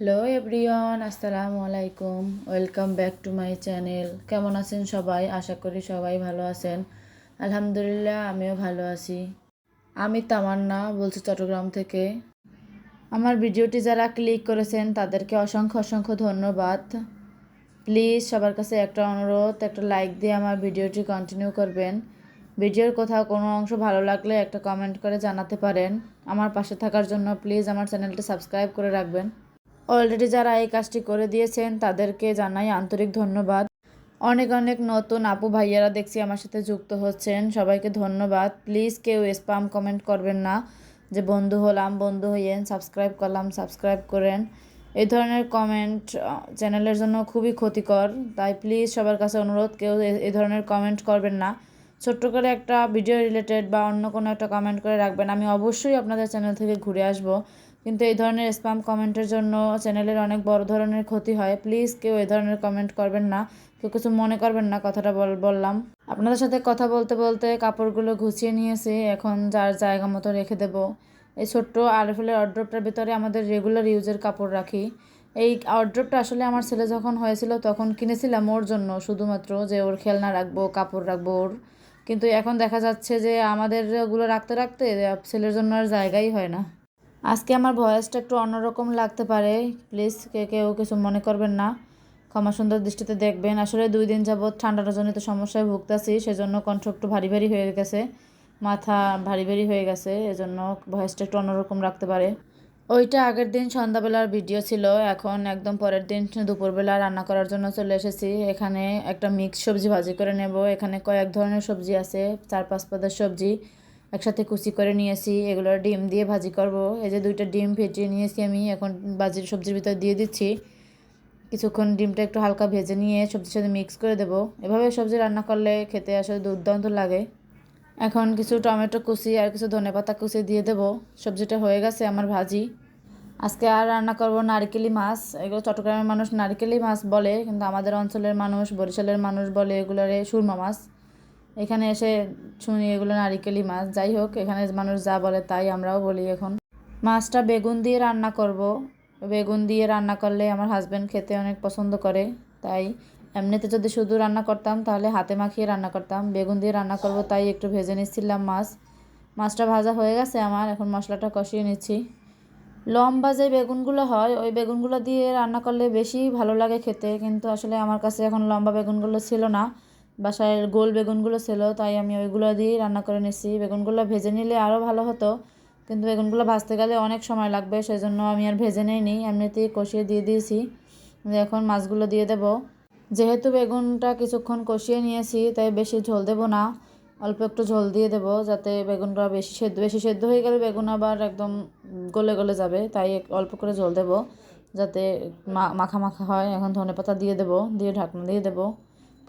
Hello everyone আসসালামু আলাইকুম welcome back to my channel কেমন আছেন সবাই? আশা করি সবাই ভালো আছেন। আলহামদুলিল্লাহ, আমিও ভালো আছি। আমি তামান্না বলছি চট্টগ্রাম থেকে। আমার ভিডিওটি যারা ক্লিক করেছেন, তাদেরকে অসংখ্য অসংখ্য ধন্যবাদ। প্লিজ সবার কাছে একটা অনুরোধ, একটা লাইক দিয়ে আমার ভিডিওটি কন্টিনিউ করবেন। ভিডিওর কোথাও কোনো অংশ ভালো লাগলে একটা কমেন্ট করে জানাতে পারেন। আমার পাশে থাকার জন্য প্লিজ আমার চ্যানেলটি সাবস্ক্রাইব করে রাখবেন। অলরেডি যারা এই কাজটি করে দিয়েছেন, তাদেরকে জানাই আন্তরিক ধন্যবাদ। অনেক অনেক নতুন আপু ভাইয়ারা দেখছি আমার সাথে যুক্ত হচ্ছেন। সবাইকে ধন্যবাদ। প্লিজ কেউ স্পাম কমেন্ট করবেন না। যে বন্ধু হলাম, বন্ধু হইয়েন সাবস্ক্রাইব করলাম সাবস্ক্রাইব করেন। এই ধরনের কমেন্ট চ্যানেলের জন্য খুবই ক্ষতিকর। তাই প্লিজ সবার কাছে অনুরোধ, কেউ এই ধরনের কমেন্ট করবেন না। ছোট্ট করে একটা ভিডিও রিলেটেড বা অন্য কোনো একটা কমেন্ট করে রাখবেন। আমি অবশ্যই আপনাদের চ্যানেল থেকে ঘুরে আসব। কিন্তু এই ধরনের স্প্যাম কমেন্টের জন্য চ্যানেলের অনেক বড় ধরনের ক্ষতি হয়। প্লিজ কেউ এই ধরনের কমেন্ট করবেন না। কেউ কিছু মনে করবেন না কথাটা বল, বললাম। আপনাদের সাথে কথা বলতে বলতে কাপড়গুলো গুছিয়ে নিয়েছি। এখন যার জায়গা মতো রেখে দেব। এই ছোট্ট আরএফএলের অর্ড্রপটার ভিতরে আমাদের রেগুলার ইউজের কাপড় রাখি। এই অর্ড্রপটা আসলে আমার ছেলে যখন হয়েছিল তখন কিনেছিলাম ওর জন্য। শুধুমাত্র যে ওর খেলনা রাখব, কাপড় রাখব ওর। কিন্তু এখন দেখা যাচ্ছে যে আমাদের ওগুলো রাখতে রাখতে ছেলের জন্য আর জায়গাই হয় না। আজকে আমার ভয়েসটা একটু অন্যরকম লাগতে পারে। প্লিজ কে কেউ কিছু মনে করবেন না। ক্ষমা সুন্দর দৃষ্টিতে দেখবেন। আসলে দুই দিন যাবৎ ঠান্ডাটা জনিত সমস্যায় ভুগতেছি, সেজন্য কণ্ঠ একটু ভারী ভারী হয়ে গেছে। মাথা ভারী ভারী হয়ে গেছে, এজন্য ভয়েসটা একটু অন্যরকম রাখতে পারে। ওইটা আগের দিন সন্ধ্যাবেলার ভিডিও ছিল, এখন একদম পরের দিন দুপুরবেলা রান্না করার জন্য চলে এসেছি। এখানে একটা মিক্স সবজি ভাজি করে নেব। এখানে কয়েক ধরনের সবজি আছে, চার পাঁচ পদের সবজি। একসাথে কুচি করে নিয়েছি এগুলো ডিম দিয়ে ভাজি করব। এই যে দুইটা ডিম ফেটিয়ে নিয়েছি আমি, এখন বাজির সবজির ভিতর দিয়ে দিচ্ছি। কিছুক্ষণ ডিমটা একটু হালকা ভেজে নিয়ে সবজির সাথে মিক্স করে দেবো। এভাবে সবজি রান্না করলে খেতে আসলে দুর্দান্ত লাগে। এখন কিছু টমেটো কুচি আর কিছু ধনেপাতা কুচি দিয়ে দেবো। সবজিটা হয়ে গেছে আমার ভাজি। আজকে আর রান্না করব নারকেলি মাছ। এগুলো চট্টগ্রামের মানুষ নারকেলি মাছ বলে, কিন্তু আমাদের অঞ্চলের মানুষ বরিশালের মানুষ বলে এগুলোরে সুরমা মাছ। এখানে এসে শুনি এগুলো নারিকেলি মাছ, যাই হোক, এখানে মানুষ যা বলে তাই আমরাও বলি এখন। মাছটা বেগুন দিয়ে রান্না করব। বেগুন দিয়ে রান্না করলে আমার হাজব্যান্ড খেতে অনেক পছন্দ করে, তাই এমনিতে যদি শুধু রান্না করতাম, তাহলে হাতে মাখিয়ে রান্না করতাম। বেগুন দিয়ে রান্না করব, তাই একটু ভেজে নিচ্ছিলাম মাছ। মাছটা ভাজা হয়ে গেছে আমার, এখন মশলাটা কষিয়ে নিচ্ছি। লম্বা যে বেগুনগুলো হয়, ওই বেগুনগুলো দিয়ে রান্না করলে বেশি ভালো লাগে খেতে, কিন্তু আসলে আমার কাছে এখন লম্বা বেগুনগুলো ছিল না। বাসায় গোল বেগুনগুলো ছিল, তাই আমি ওইগুলো দিয়েই রান্না করে নিচ্ছি বেগুনগুলো ভেজে নিলে আরও ভালো হতো, কিন্তু বেগুনগুলো ভাজতে গেলে অনেক সময় লাগবে সেই জন্য আমি আর ভেজে নিইনি, এমনিতেই কষিয়ে দিয়ে দিয়েছি। এখন মাছগুলো দিয়ে দেব। যেহেতু বেগুনটা কিছুক্ষণ কষিয়ে নিয়েছি, তাই বেশি ঝোল দেব না, অল্প একটু ঝোল দিয়ে দেব, যাতে বেগুনটা বেশি সেদ্ধ বেশি সেদ্ধ হয়ে গেলে বেগুন আবার একদম গলে গলে যাবে, তাই অল্প করে ঝোল দেব, যাতে মাখা মাখা হয়। এখন ধনেপাতা দিয়ে দেব, দিয়ে ঢাকনা দিয়ে দেব।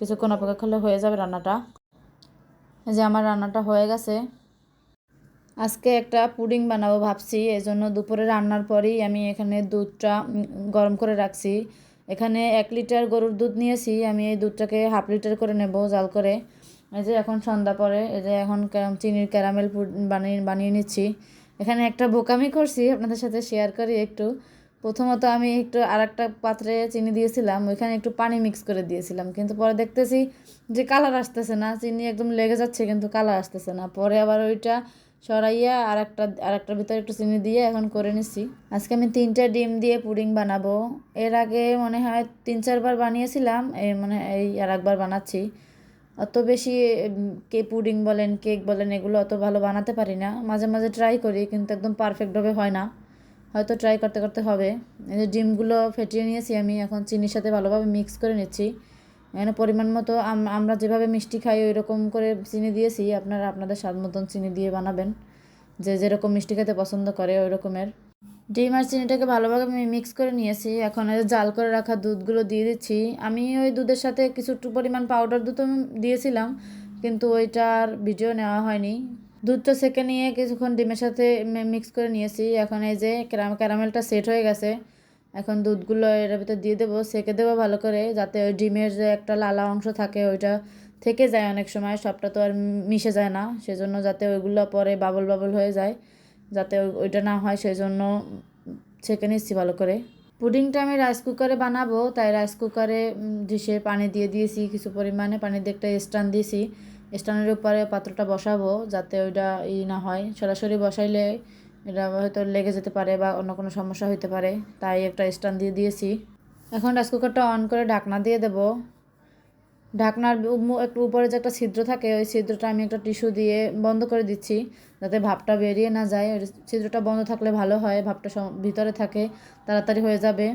কিছুক্ষণ অপেক্ষা করলে হয়ে যাবে রান্নাটা। এই যে আমার রান্নাটা হয়ে গেছে। আজকে একটা পুডিং বানাবো ভাবছি এই জন্য দুপুরে রান্নার পরেই আমি এখানে দুধটা গরম করে রাখছি। এখানে এক লিটার গরুর দুধ নিয়েছি, আমি এই দুধটাকে হাফ লিটার করে নেব জাল করে। এই যে এখন সন্ধ্যা পরে, এই যে এখন চিনির ক্যারামেল বানিয়ে বানিয়ে নিচ্ছি। এখানে একটা বোকামি করছি, আপনাদের সাথে শেয়ার করি একটু। প্রথমত আমি একটু আর একটা পাত্রে চিনি দিয়েছিলাম, ওইখানে একটু পানি মিক্স করে দিয়েছিলাম, কিন্তু পরে দেখতেছি যে কালার আসতেছে না, চিনি একদম লেগে যাচ্ছে কিন্তু কালার আসতেছে না। পরে আবার ওইটা সরাইয়া আর একটা আর একটার ভিতরে একটু চিনি দিয়ে এখন করে নিচ্ছি। আজকে আমি তিনটা ডিম দিয়ে পুডিং বানাবো। এর আগে মনে হয় তিন, চারবার বানিয়েছিলাম এই মানে এই আর একবার বানাচ্ছি। অত বেশি কে পুডিং বলেন, কেক বলেন, এগুলো অত ভালো বানাতে পারি না। মাঝে মাঝে ট্রাই করি কিন্তু একদম পারফেক্টভাবে হয় না। হয়তো ট্রাই করতে করতে হবে। এই যে ডিমগুলো ফেটিয়ে নিয়েছি আমি, এখন চিনির সাথে ভালোভাবে মিক্স করে নিচ্ছি। এখানে পরিমাণ মতো আম- আমরা যেভাবে মিষ্টি খাই ওই রকম করে চিনি দিয়েছি, আপনারা আপনাদের স্বাদ মতন চিনি দিয়ে বানাবেন। যে যেরকম মিষ্টি খেতে পছন্দ করে ওই রকমের ডিম আর চিনিটাকে ভালোভাবে আমি মিক্স করে নিয়েছি। এখন জাল করে রাখা দুধগুলো দিয়ে দিচ্ছি। আমি ওই দুধের সাথে কিছু পরিমাণ পাউডার দুধ দিয়েছিলাম, কিন্তু ওইটার ভিডিও নেওয়া হয়নি। দুধটা সেকে নিয়ে কিছুক্ষণ ডিমের সাথে মিক্স করে নিয়েছি। এখন এই যে ক্যারাম, ক্যারামেলটা সেট হয়ে গেছে। এখন দুধগুলো এর ভিতর দিয়ে দেবো, সেকে দেবো ভালো করে, যাতে ওই ডিমের যে একটা লালা অংশ থাকে ওইটা থেকে যায় অনেক সময়, সবটা তো আর মিশে যায় না। সেজন্য যাতে ওইগুলো পরে বাবল বাবল হয়ে যায়, যাতে ওই- ওইটা না হয় সেই জন্য ছেঁকে নিচ্ছি ভালো করে। পুডিংটা আমি রাইস কুকারে বানাবো, তাই রাইস কুকারে ডিশে পানি দিয়ে দিয়েছি, কিছু পরিমাণে পানি দিয়ে একটা স্ট্যান্ড দিয়েছি। স্ট্যান্ডের উপরে পাত্রটা বসাবো যাতে ওইটা ই না হয়। সরাসরি বসাইলে এটা হয়তো লেগে যেতে পারে বা অন্য কোনো সমস্যা হতে পারে, তাই একটা স্ট্যান্ড দিয়ে দিয়েছি। এখন রাইস কুকারটা অন করে ঢাকনা দিয়ে দেবো। ঢাকনার একটু উপরে যে একটা ছিদ্র থাকে, ওই ছিদ্রটা আমি একটা টিস্যু দিয়ে বন্ধ করে দিচ্ছি যাতে ভাপটা বেরিয়ে না যায়। ওই ছিদ্রটা বন্ধ থাকলে ভালো হয়, ভাপটা ভিতরে থাকে, তাড়াতাড়ি হয়ে যাবে।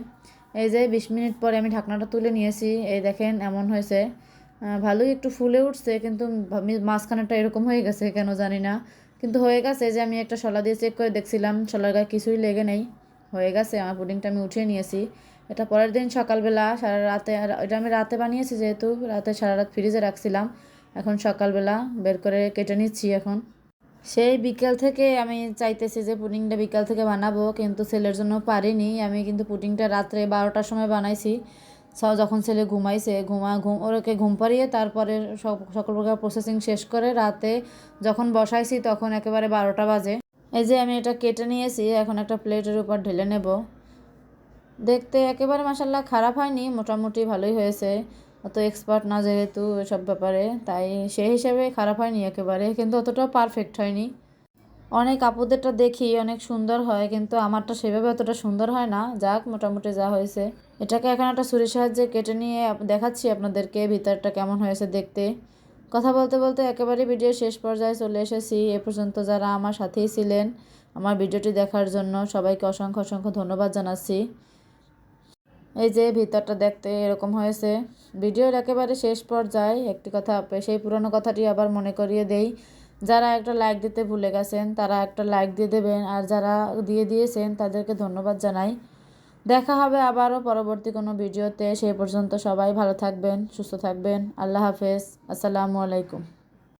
এই যে বিশ মিনিট পরে আমি ঢাকনাটা তুলে নিয়েছি, এই দেখেন এমন হয়েছে। ভালোই একটু ফুলে উঠছে, কিন্তু মাঝখানেটা এরকম হয়ে গেছে, কেন জানি না। কিন্তু হয়ে গেছে যে আমি একটা শলা দিয়ে চেক করে দেখছিলাম, শলার গায়ে কিছুই লেগে নেই। হয়ে গেছে, আমার পুডিংটা আমি উঠিয়ে নিয়েছি। এটা পরের দিন সকালবেলা, সারা রাতে এটা আমি রাতে বানিয়েছি যেহেতু, রাতে সারা রাত ফ্রিজে রাখছিলাম। এখন সকালবেলা বের করে কেটে নিচ্ছি এখন। সেই বিকেল থেকে আমি চাইতেছি যে পুডিংটা বিকাল থেকে বানাবো, কিন্তু ছেলের জন্য পারিনি। আমি কিন্তু পুডিংটা রাত্রে বারোটার সময় বানাইছি। যখন ছেলে ঘুমাইছে, ঘুমা, ঘুম, ওরকে ঘুম পাড়িয়ে তারপরে সব, সকল প্রকার প্রসেসিং শেষ করে রাতে যখন বসাইছি তখন একেবারে বারোটা বাজে। এই যে আমি এটা কেটে নিয়েছি, এখন একটা প্লেটের উপর ঢেলে নেব। দেখতে একেবারে মাসাল্লাহ খারাপ হয়নি, মোটামুটি ভালোই হয়েছে। অত এক্সপার্ট না যেহেতু এসব ব্যাপারে, তাই সেই হিসাবে খারাপ হয়নি একেবারে, কিন্তু অতটাও পারফেক্ট হয়নি। অনেক আপুদেরটা দেখি, অনেক সুন্দর হয়, কিন্তু আমারটা সেভাবে অতটা সুন্দর হয় না। যাক, মোটামুটি যা হয়েছে। এটাকে এখন একটা ছুরির সাহায্যে কেটে নিয়ে দেখাচ্ছি আপনাদেরকে ভিতরটা কেমন হয়েছে দেখতে। কথা বলতে বলতে একেবারে ভিডিও শেষ পর্যায়ে চলে এসেছি। এ পর্যন্ত যারা আমার সাথেই ছিলেন, আমার ভিডিওটি দেখার জন্য সবাইকে অসংখ্য অসংখ্য ধন্যবাদ জানাচ্ছি। এই যে ভিতরটা দেখতে এরকম হয়েছে। ভিডিওর একেবারে শেষ পর্যায়ে একটি কথা, সেই পুরনো কথাটি আবার মনে করিয়ে দেই। যারা একটা লাইক দিতে ভুলে গেছেন, তারা একটা লাইক দিয়ে দেবেন আর যারা দিয়ে দিয়েছেন, তাদেরকে ধন্যবাদ জানাই। দেখা হবে আবারও পরবর্তী কোনো ভিডিওতে। সেই পর্যন্ত সবাই ভালো থাকবেন, সুস্থ থাকবেন। আল্লাহ হাফেজ। আসসালামু আলাইকুম।